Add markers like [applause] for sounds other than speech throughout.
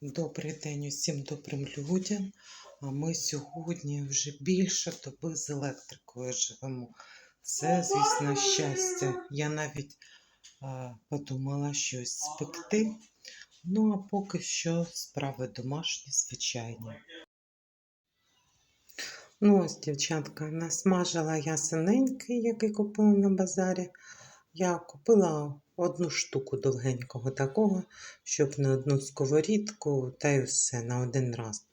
Добрий день усім добрим людям. А ми сьогодні вже більше доби з електрикою живемо. Це, звісно, щастя. Я навіть а, подумала щось спекти. Ну, а поки що справи домашні, звичайні. Ну, ось, дівчатка, насмажила я синенький, який купила на базарі. Я купила одну штуку довгенького такого, щоб на одну сковорідку, та й все на один раз.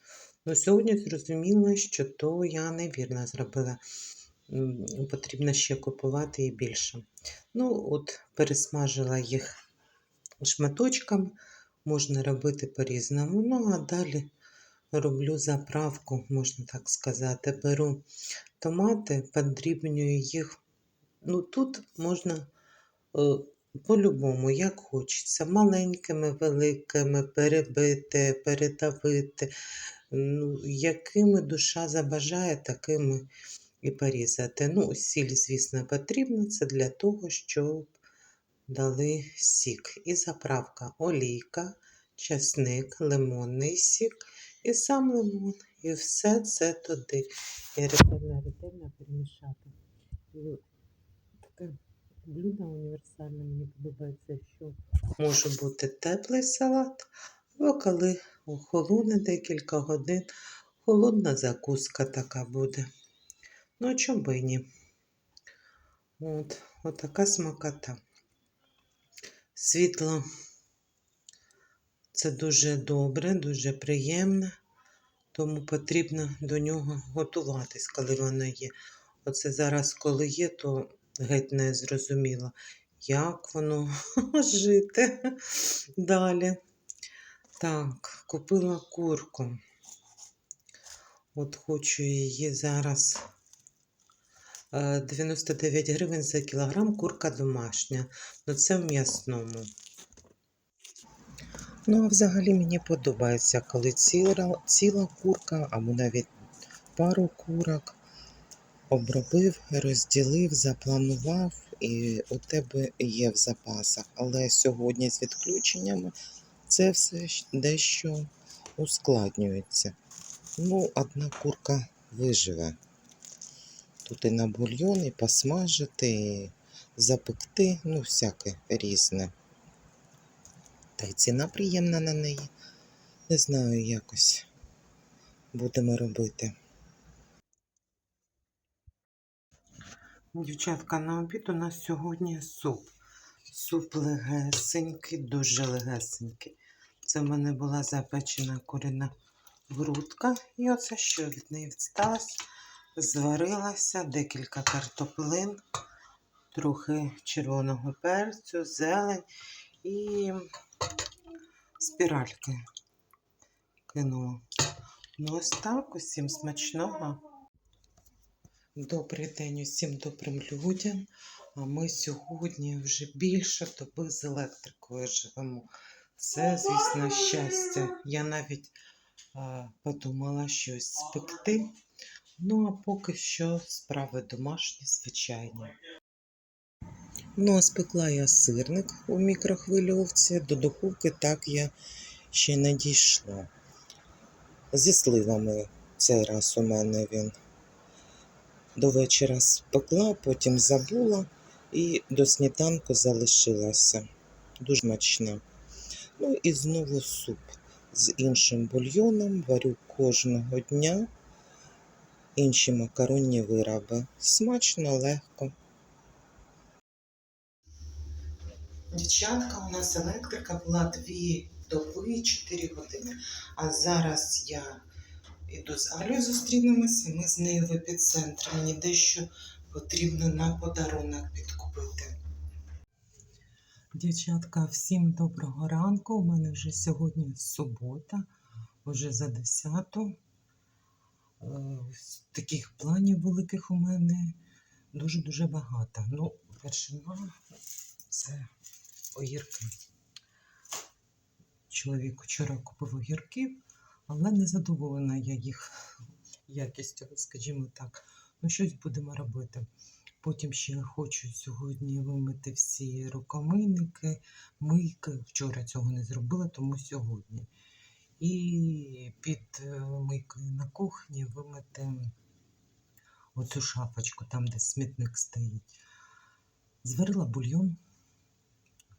Ну, сьогодні зрозуміла, що то я невірно зробила. Потрібно ще купувати і більше. Ну, от пересмажила їх шматочками, можна робити по-різному. Ну, а далі роблю заправку, можна так сказати. Беру томати, подрібнюю їх. Ну, тут можна е, по-любому, як хочеться, маленькими, великими, перебити, передавити. Ну, якими душа забажає, такими і порізати. Ну, сіль, звісно, потрібна. Це для того, щоб дали сік. І заправка олійка, часник, лимонний сік і сам лимон. І все це туди. І ретельно, ретельно перемішати. Таке блюдо універсальне мені подобається, що може бути теплий салат, або коли охолоне декілька годин, холодна закуска така буде. Ну, чому і ні? От, от така смакота. Світло це дуже добре, дуже приємне, тому потрібно до нього готуватись, коли воно є. Оце зараз, коли є, то геть не зрозуміло, як воно [laughs] жити далі. Так, купила курку. От хочу її зараз. е, 99 гривень за кілограм курка домашня. Ну це в м'ясному. Ну, а взагалі мені подобається, коли ціла, ціла курка, або навіть пару курок обробив, розділив, запланував, і у тебе є в запасах. Але сьогодні з відключеннями це все дещо ускладнюється. Ну, одна курка виживе. Тут і на бульйон, і посмажити, і запекти, ну, всяке різне. Та й ціна приємна на неї. Не знаю, якось будемо робити. Дівчатка, на обід у нас сьогодні суп. Суп легесенький, дуже легесенький. Це в мене була запечена курина грудка. І оце що від неї відсталось. Зварилася декілька картоплин, трохи червоного перцю, зелень і спіральки кинула. Ну, ось так, усім смачного. Добрий день усім добрим людям. А ми сьогодні вже більше доби з електрикою живемо. Це, звісно, щастя. Я навіть а, подумала щось спекти. Ну, а поки що справи домашні, звичайні. Ну, а спекла я сирник у мікрохвильовці. До духовки так я ще не дійшла. Зі сливами цей раз у мене він. До вечора спекла, потім забула і до сніданку залишилася. Дуже смачна. Ну і знову суп з іншим бульйоном. Варю кожного дня. Інші макаронні вироби. Смачно, легко. Дівчатка, у нас електрика була дві доби, 4 години. А зараз я іду з Алею зустрінемося, ми з нею в епіцентрі. Мені дещо потрібно на подарунок підкупити. Дівчатка, всім доброго ранку. У мене вже сьогодні субота, вже за 10. Е, Таких планів великих у мене дуже-дуже багато. Ну, першина це огірки. Чоловік вчора купив огірків, але не задоволена я їх якістю, скажімо так. Ну, щось будемо робити. Потім ще хочу сьогодні вимити всі рукомийники, мийки. Вчора цього не зробила, тому сьогодні. І під е, мийкою на кухні вимити оцю шафочку, там, де смітник стоїть. Зварила бульйон,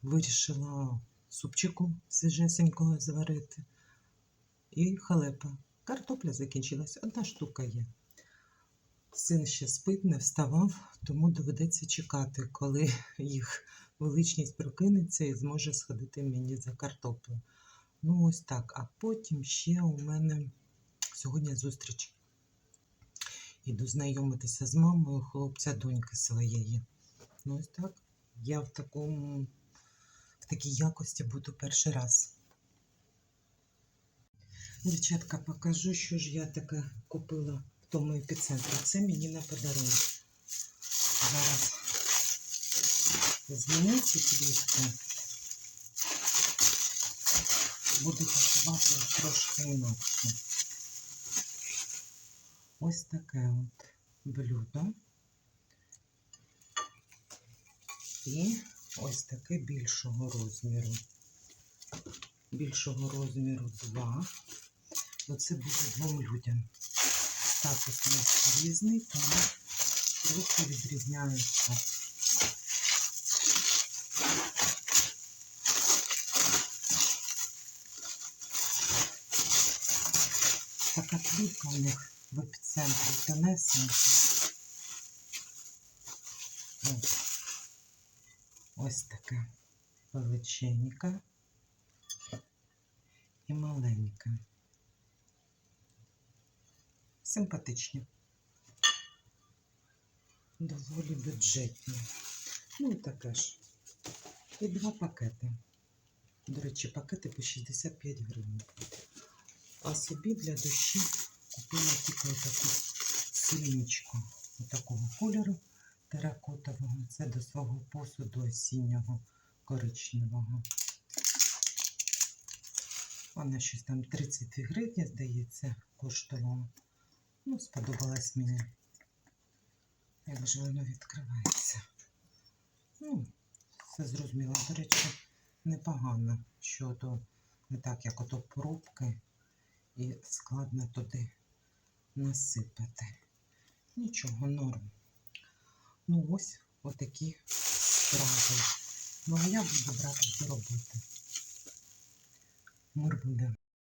вирішила супчику свіжесенького зварити. І халепа. Картопля закінчилась, одна штука є. Син ще спить, не вставав, тому доведеться чекати, коли їх величність прокинеться і зможе сходити мені за картоплею. Ну, ось так. А потім ще у мене сьогодні зустріч. Іду знайомитися з мамою хлопця доньки своєї. Ну, ось так. Я в такому, в такій якості буду перший раз. Дівчатка, покажу, що ж я таке купила в тому епіцентрі. Це мені на подарунок. Зараз зміню ці квітки. Буду пакувати трошки інакше. Ось таке от блюдо. І ось таке більшого розміру. Більшого розміру 2. Оце буде двом людям. Статус у нас різний, тому трохи відрізняються. Така плівка у них в епіцентрі тонесенька. Ось. Ось така величенька і маленька. Симпатичні. Доволі бюджетні. Ну і таке ж. І два пакети. До речі, пакети по 65 гривень. А собі для душі купила тільки таку синічку такого кольору теракотового. Це до свого посуду осіннього коричневого. Вона щось там 32 гривні, здається, коштувала. Ну, сподобалась мені. Як же воно відкривається. Ну, все зрозуміло. До речі, непогано, що то не так, як ото пробки, і складно туди насипати. Нічого, норм. Ну, ось отакі справи. Ну, а я буду брати до роботи. Мир буде.